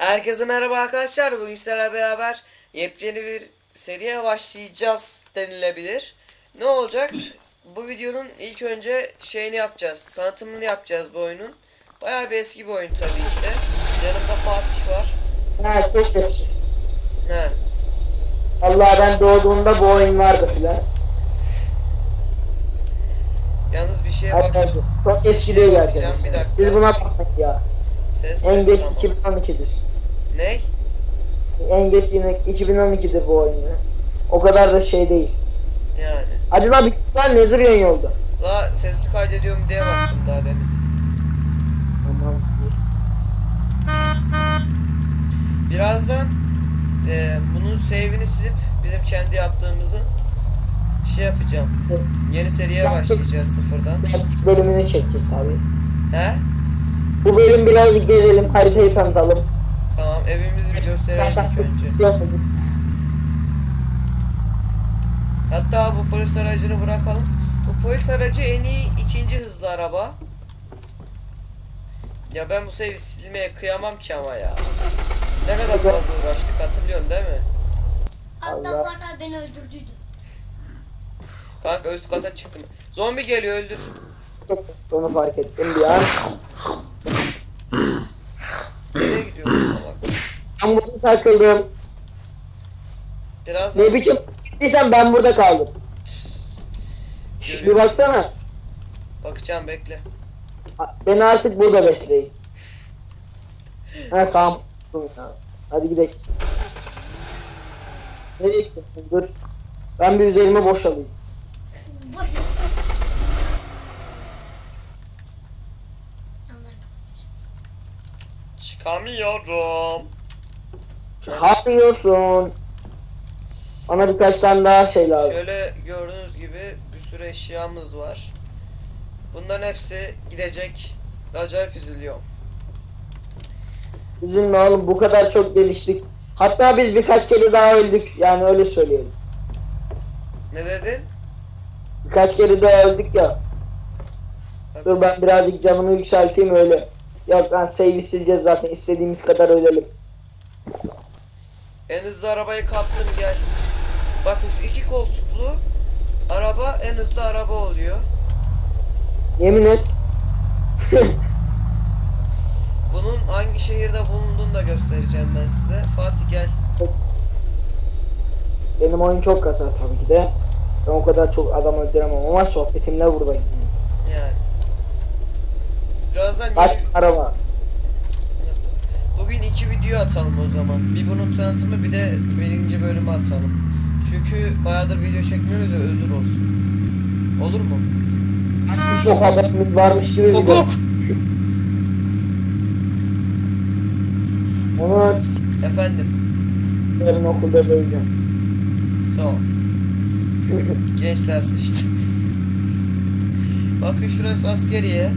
Herkese merhaba arkadaşlar. Bugün sizlerle beraber yepyeni bir seriye başlayacağız denilebilir. Ne olacak? Bu videonun ilk önce şeyini yapacağız. Tanıtımını yapacağız bu oyunun. Bayağı bir eski bir oyun tabii ki de. Yanımda Fatih var. Ha çok eski. He. Allah ben doğduğumda bu oyun vardı filan. Yalnız bir şeye bak. Çok eski değil gerçekten. bir dakika. Siz buna bakmayın ya. Ses En ses geç tamam. 2012'dir. Ne? En geç yine 2012'dir bu oyun ya. O kadar da şey değil. Yani. Hadi la bir lan ne duruyorsun yolda? La sesi kaydediyorum diye baktım daha demin. Tamam. Birazdan e, bunun save'ini silip bizim kendi yaptığımızı şey yapacağım. Yeni seriye başlayacağız sıfırdan. Ders bölümünü çekeceğiz tabii. He? Bu bölüm birazcık gezelim, haritayı tanıtalım. Tamam evimizi bir gösterelim ilk önce. Hatta bu polis aracını bırakalım. Bu polis aracı en iyi ikinci hızlı araba. Ya ben bu save'i silmeye kıyamam ki ama ya. Ne kadar fazla uğraştık hatırlıyorsun değil mi? Hatta. Fuat abi beni öldürdüydü. Kanka üst kata çıktım. Zombi geliyor öldür. Onu fark ettim bir an. Nereye gidiyorsun salak? Ben burada takıldım. Biraz Ne biçim gittiysen ben burada kaldım. Şş, bir Görüyorsun. baksana. Bakacağım bekle. Beni artık burada besleyin. Ha tamam. Ya. Hadi gidelim. Nereye gidiyorsun? Dur. Ben bir üzerime boş alayım. Boş. Çıkamıyorum. Çıkamıyorsun. Bana birkaç tane daha şey lazım. Şöyle gördüğünüz gibi bir sürü eşyamız var. Bunların hepsi gidecek. Acayip üzülüyorum. Üzülme oğlum bu kadar çok geliştik. Hatta biz birkaç kere daha öldük. Yani öyle söyleyelim. Ne dedin? Birkaç kere daha öldük ya. Dur ben birazcık canımı yükselteyim öyle. Yok lan save'i sileceğiz zaten istediğimiz kadar ölelim. En hızlı arabayı kaptım gel. Bakın şu iki koltuklu araba en hızlı araba oluyor. Yemin et. Bunun hangi şehirde bulunduğunu da göstereceğim ben size. Fatih gel. Benim oyun çok kasar tabii ki de. Ben o kadar çok adam öldüremem ama sohbetimle buradayım. Yani. Birazdan Kaç yeni... araba? İki video atalım o zaman. Bir bunun tanıtımı bir de birinci bölümü atalım. Çünkü bayağıdır video çekmiyoruz ya özür olsun. Olur mu? Çok haberimiz varmış gibi. Sokuk! Onu Efendim. yarın okulda söyleyeceğim. Sağ ol. Gençler seçti. Bakın şurası askeriye.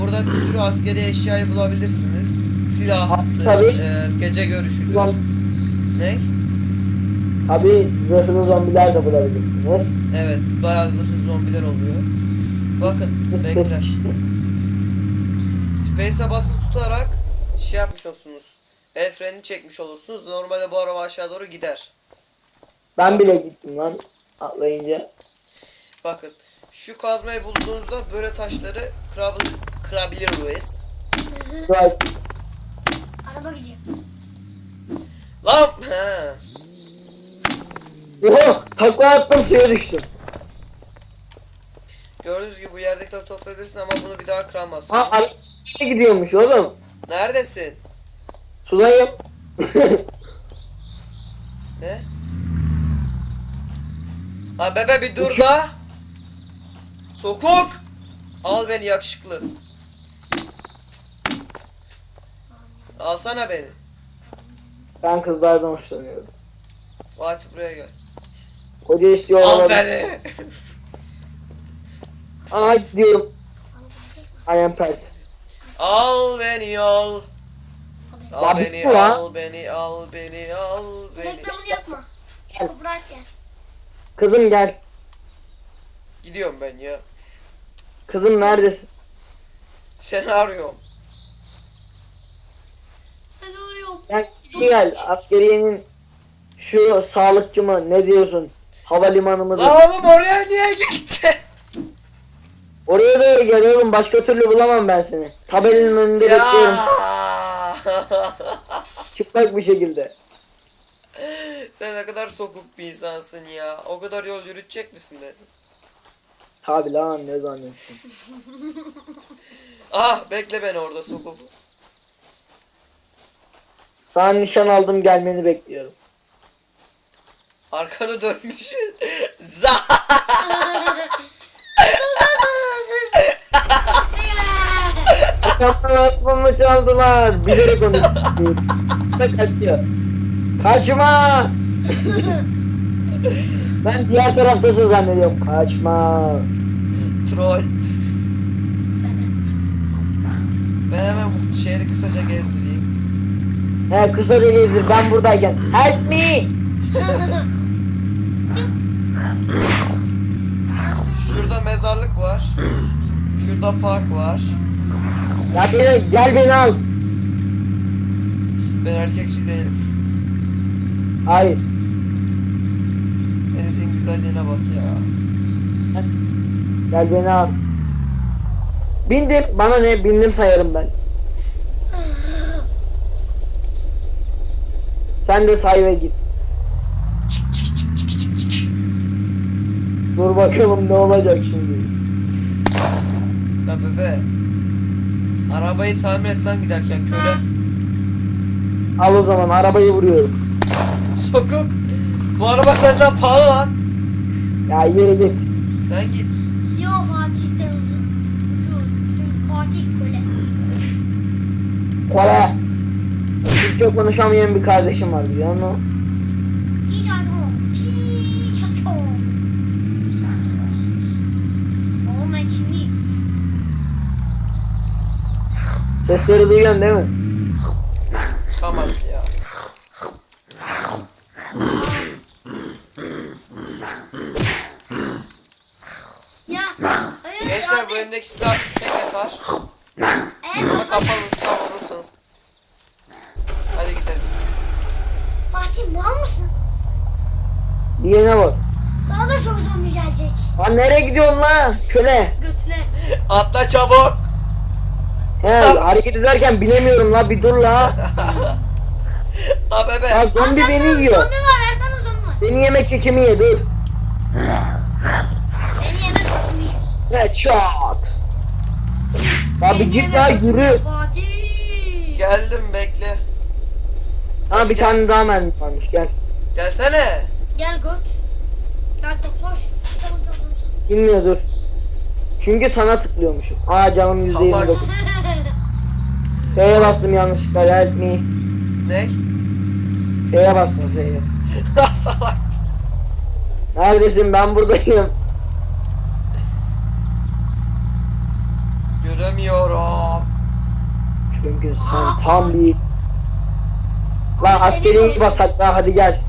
Burada bir sürü askeri eşyayı bulabilirsiniz. Silah, Tabii. e, gece görüşüdür. Ulan. Ne? Abi zırhlı zombiler de bulabilirsiniz. Evet, bayağı zırhlı zombiler oluyor. Bakın, bekle. Space'e basılı tutarak şey yapmış olursunuz. El frenini çekmiş olursunuz. Normalde bu araba aşağı doğru gider. Ben bile gittim lan atlayınca. Bakın, şu kazmayı bulduğunuzda böyle taşları kırabil kırabiliriz. Drive. Araba gidiyor. Lan! Oha takla attım suya düştüm. Gördüğünüz gibi bu yerdekileri toplayabilirsin ama bunu bir daha kıramazsın. Ha araba suya gidiyormuş oğlum. Neredesin? Sudayım. Ne? Lan bebe bir dur da. Sokuk! Al beni yakışıklı. Alsana beni. ben kızlardan hoşlanıyorum. Fatih buraya gel. Koca istiyor Al beni. Aa mi? I am pert. al beni al. Al Ya beni bitti al beni al beni al beni. Reklamını yapma. Şunu bırak yaz. Kızım gel. Gidiyorum ben ya. Kızım neredesin? Seni arıyorum. Seni arıyorum. Yani gel askeriyenin şu sağlıkçı mı ne diyorsun? Havalimanı? Lan oğlum oraya niye gitti? Oraya doğru gel oğlum başka türlü bulamam ben seni. Tabelanın önünde bekliyorum ya. çıplak bir şekilde. Sen ne kadar sokuk bir insansın ya. O kadar yol yürütecek misin dedim. Tabi lan ne zannettin? Ah bekle beni orada sokuk. Sana nişan aldım gelmeni bekliyorum. Arkanı dönmüşsün. Za. Aklımı çaldılar. Bilerek onu kaçıyor. Kaçma. ben diğer taraftasın zannediyorum. Kaçma. Troll. Ben hemen bu şehri kısaca gezdireyim. He kısaca gezdir ben buradayken. Help me. Şurada mezarlık var. Şurada park var. Ya beni, gel beni al. Ben erkekçi değilim. Hayır. Denizin güzelliğine bak ya. Gel beni al. Bindim. Bana ne? Bindim sayarım ben. Sen de say ve git. Dur bakalım ne olacak şimdi. Ya bebe. Arabayı tamir et lan giderken köle. Al o zaman arabayı vuruyorum. Sokuk. Bu araba senden pahalı lan. Ya yere git. Sen git. Yo Fatih'ten uzun. Ucuz. Çünkü Fatih kule. Kore. Türkçe konuşamayan bir kardeşim var biliyor musun? Sesleri duyuyorsun değil mi? Tamam ya. Ya. Gençler bu elimdeki silah tek atar. Ama baba- kapalı silah vurursanız. Hadi gidelim. Fatih mal mısın? Diyene bak. Daha da çok zombi gelecek. Lan nereye gidiyorsun lan? Köle. Götüne. Atla çabuk. He hareket ederken binemiyorum la bir dur la. Ha bebe. Ya zombi Arkanda beni yiyor. Zombi var arkanda zombi var. Beni yemek kekimi ye dur. Beni yemek götümü ye. Headshot. Abi git yemek la ye yürü. Geldim Fatih. bekle. Ha bir tane daha mermi varmış gel. Gelsene. Gel göt. Gel toplaş. Bilmiyor dur. Çünkü sana tıklıyormuşum. Aa canım yüzde yirmi dokuz. F'ye bastım yanlışlıkla help me. Ne? F'ye bastım F'ye. Salak mısın? Neredesin ben buradayım. Göremiyorum. Çünkü sen tam bir... Lan askeriyeyi basak daha hadi gel.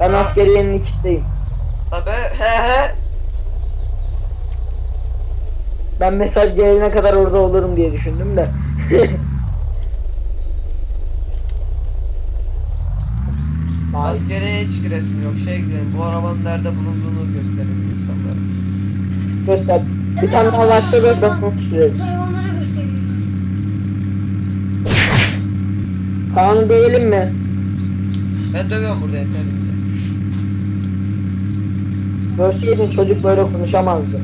Ben Ha. askeriyenin içindeyim. Ha be he he. Ben mesaj gelene kadar orada olurum diye düşündüm de. Vay, Askeriye hiç resmi yok. Şey gidelim. Bu arabanın nerede bulunduğunu gösterelim insanlara. Göster. Bir tane daha varsa da ben onu sürerim. Kaan'ı dövelim mi? Ben dövüyorum burada yeterimle. Görseydin çocuk böyle konuşamazdı.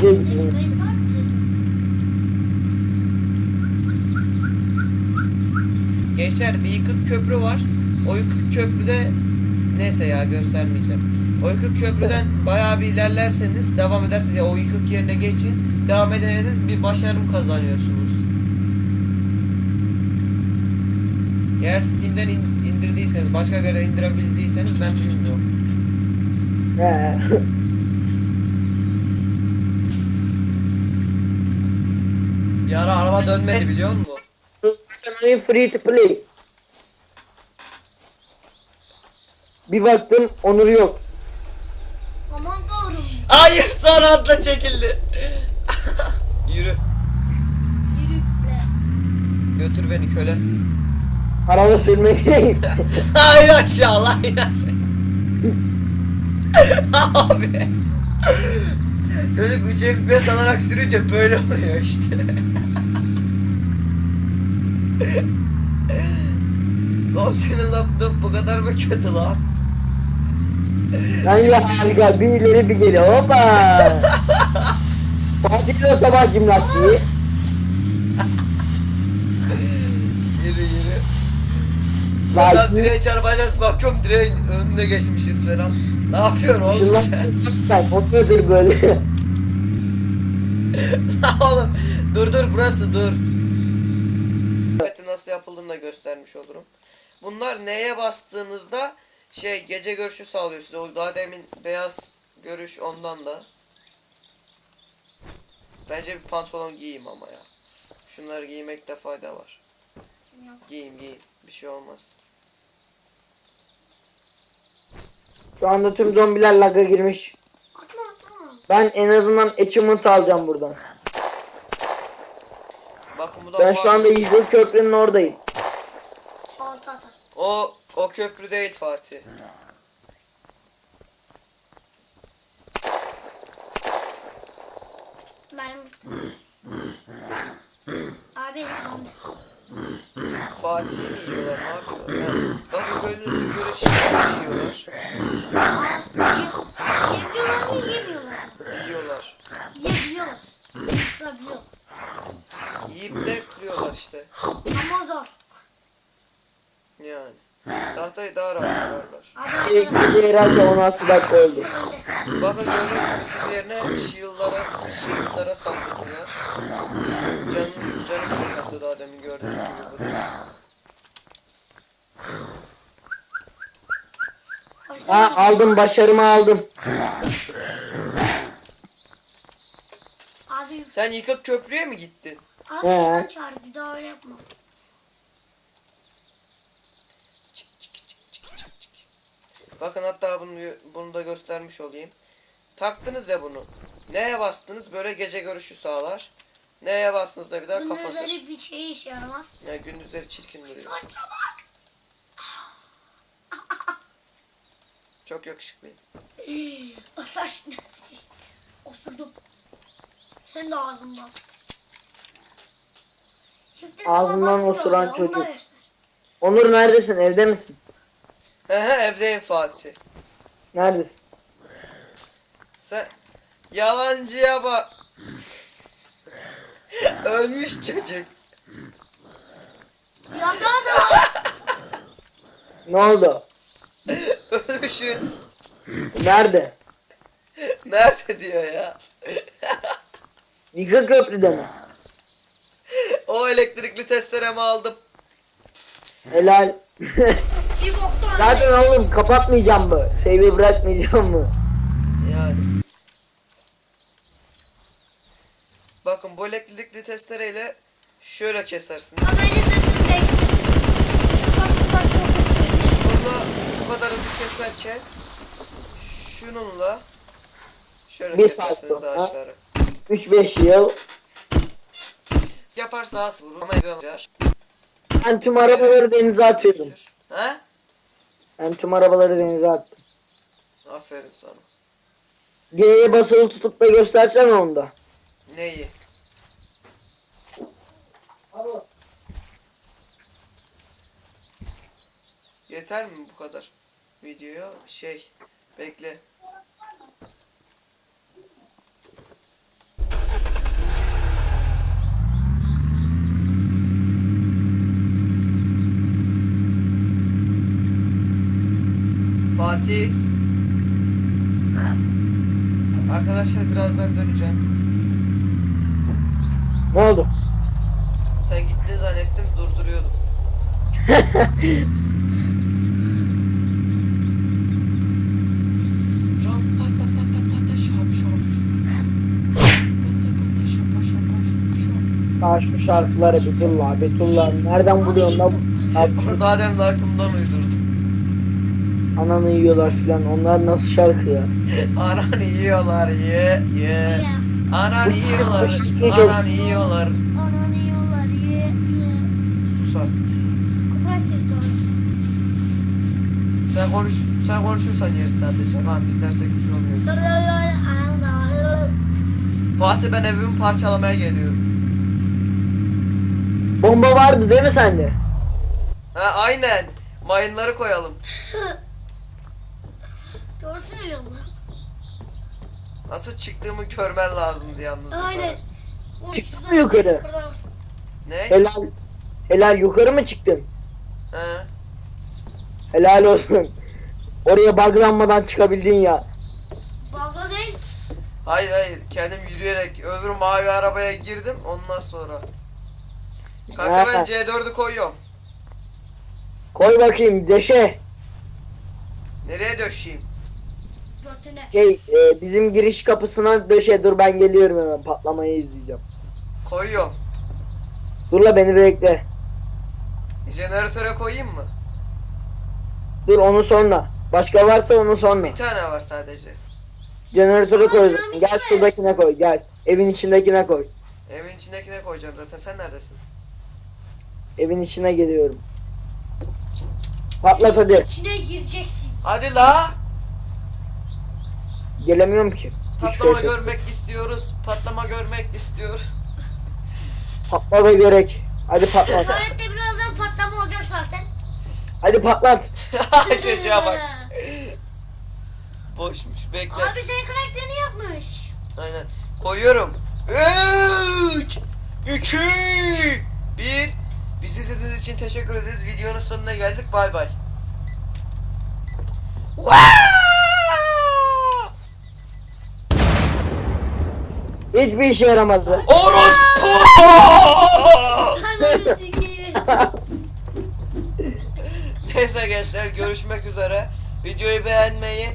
Diye gidiyor. var mı? Gençler bir yıkık köprü var. O yıkık köprüde neyse ya göstermeyeceğim. O yıkık köprüden bayağı bir ilerlerseniz devam ederseniz ya o yıkık yerine geçin. Devam edeniz bir başarım kazanıyorsunuz. Eğer Steam'den in- indirdiyseniz, başka bir yere indirebildiyseniz ben bilmiyorum. He. Bir ara araba dönmedi biliyor musun? Free to play. Bir baktım Onur yok. Aman doğru. Hayır son atla çekildi. Yürü. Yürü küple. Götür beni köle. Araba sürmeye Hayır aşağı lan aşağı. Abi. Çocuk 3 FPS alarak sürünce böyle oluyor işte. Oğlum senin laptop bu kadar mı kötü lan? Lan ya harika bir ileri bir geri hoppa. Fatih'in o sabah jimnastiği. Yürü yürü. Adam direğe çarpacağız bakıyorum direğin önüne geçmişiz falan. Ne yapıyorsun oğlum sen? Sen o nedir böyle? Lan oğlum dur dur burası dur. Evet nasıl yapıldığını da göstermiş olurum. Bunlar neye bastığınızda şey gece görüşü sağlıyor size. O daha demin beyaz görüş ondan da. Bence bir pantolon giyeyim ama ya. Şunları giymekte fayda var. Giyeyim giyeyim. Bir şey olmaz. Şu anda tüm zombiler laga girmiş. Atma atma. Ben en azından achievement alacağım buradan. Bakın bu da Ben şu anda Yüzül Köprü'nün oradayım. O o köprü değil Fatih. Benim. Abi zombi. Fatih'i mi yiyorlar ne yapıyorlar? Bakın gördüğünüz gibi böyle şeyler yiyorlar. Yiyebiliyorlar mı yiyemiyorlar. Yiyorlar. Yiyebiliyorlar. Kırabiliyor. Yiyip de kırıyorlar işte. Ama zor. Yani. Tahtayı daha rahat kırarlar. İlk gece herhalde 16 dakika öyle. Bakın gördüğünüz gibi siz yerine shield'lara, shield'lara saldırdılar. Canım, canım kırıldı daha demin gördüğünüz gibi burada. Ha aldım başarımı aldım. Abi, Sen yıkık köprüye mi gittin? abi şeytan çağır bir daha öyle yapma. Bakın hatta bunu, bunu da göstermiş olayım. Taktınız ya bunu. Neye bastınız böyle gece görüşü sağlar. Neye bastığınızda bir daha Bunun kapatır. üzeri bir şey işe yaramaz. Yani gündüzleri çirkin duruyor. Saça bak. Çok yakışıklıyım. O saç ne? Osurdum. Hem de ağzımdan. Çifte Ağzından osuran çocuk. Onur neredesin? Evde misin? He he evdeyim Fatih. Neredesin? Sen yalancıya bak. Ölmüş çocuk. Yanda da Ne oldu? Ölmüşün. Nerede? Nerede diyor ya. Yıkık köprüde mi? o elektrikli testeremi aldım. Helal. bir boktan Zaten oğlum kapatmayacağım mı? Save'i bırakmayacağım mı? Yani. Bakın bu elektrikli testereyle şöyle kesersiniz. Ama öyle saçını değiştir. Çıkarttıklar çok kötü Bununla bu kadar keserken şununla şöyle Bir saat kesersiniz ağaçları. 3-5 yıl. Yaparsa vurur ama ezanlar. Ben tüm arabaları denize atıyordum. He? Ben tüm arabaları denize attım. Aferin sana. G'ye basılı tutup da göstersene onu da. Neyi? Yeter mi bu kadar? Video şey bekle. Fatih. Arkadaşlar birazdan döneceğim. Ne oldu? Sen gittin zannettim durduruyordum. Daha şu şarkıları Betullah, Betullah. Nereden buluyorsun lan? Abi, Onu daha demin aklımdan uydurdum. ananı yiyorlar filan. Onlar nasıl şarkı ya? Ananı yiyorlar ye ye. Ananı yiyorlar. Ananı yiyorlar. Ananı yiyorlar ye ye. Sen konuş, sen konuşursan yeriz sadece. Tamam biz dersek bir şey olmuyor. Fatih ben evimi parçalamaya geliyorum. Bomba vardı değil mi sende? Ha aynen. Mayınları koyalım. Doğru söylüyorum. Nasıl çıktığımı görmen lazımdı yalnız. Aynen. Çıktın mı yukarı? burada var. Ne? Helal. Helal yukarı mı çıktın? Ha? Helal olsun. Oraya buglanmadan çıkabildin ya. Balda değil. Hayır hayır. Kendim yürüyerek öbür mavi arabaya girdim. Ondan sonra. Kanka ben Ha. C4'ü koyuyorum. Koy bakayım deşe. Nereye döşeyim? Götüne. Şey e, bizim giriş kapısına döşe dur ben geliyorum hemen patlamayı izleyeceğim. Koyuyorum. Dur la beni bekle. Jeneratöre koyayım mı? Dur onu sonra. Başka varsa onu sonra. Bir tane var sadece. Jeneratöre koy. Gel şuradakine koy gel. Evin içindekine koy. Evin içindekine koyacağım zaten. Sen neredesin? Evin içine geliyorum. Patlat hadi. İçine gireceksin. Hadi la. Gelemiyorum ki. Patlama görmek istiyoruz. Patlama görmek istiyoruz. Patla da görek. Hadi patlat. Tuvalette birazdan patlama olacak zaten. Hadi patlat. Çocuğa bak. Boşmuş. Bekle. Abi senin karakterini yapmış. Aynen. Koyuyorum. 3 2 1 Bizi izlediğiniz için teşekkür ederiz. Videonun sonuna geldik. Bay bay. Hiçbir işe yaramadı. Orospu! Ananı sikeyim. Neyse gençler görüşmek üzere. Videoyu beğenmeyi,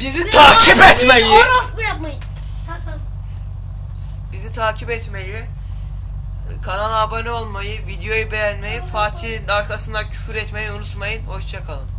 bizi takip etmeyi, Orospu yapmayın. Tak tak. bizi takip etmeyi, kanala abone olmayı, videoyu beğenmeyi, Fatih'in arkasından küfür etmeyi unutmayın. Hoşçakalın.